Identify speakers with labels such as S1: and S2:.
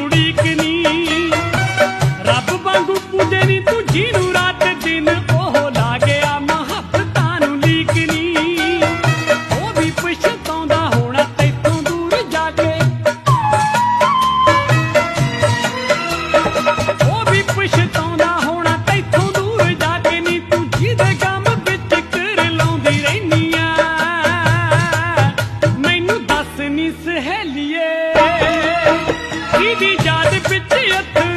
S1: ਉਡੀਕਨੀ ਰੱਬ ਵਾਂਗੂ ਪੁੱਜੇ ਨਹੀਂ ਤੂੰ ਜਿਹਨੂੰ ਰਾਤ ਦਿਨ ਉਹ ਲਾ ਗਿਆ ਮਹੱਬਤਾਂ ਨੂੰ। ਲੀਕਨੀ ਉਹ ਵੀ ਪਛਤਾਉਂਦਾ ਹੋਣਾ, ਤੈਥੋਂ ਦੂਰ ਜਾ ਕੇ। ਉਹ ਵੀ ਪਛਤਾਉਂਦਾ ਹੋਣਾ, ਤੈਥੋਂ ਦੂਰ ਜਾ ਕੇ ਨਹੀਂ ਤੂੰ ਜਿਹਦੇ ਗਮ ਵਿੱਚ ਕਰ ਲਾਉਂਦੀ ਰਹਿਨੀ ਆ। ਮੈਨੂੰ ਦੱਸ ਨਹੀਂ ਸਹੇਲੀਏ। ਦੀ ਯਾਦ ਵਿੱਚ ਅੱਥਰੂ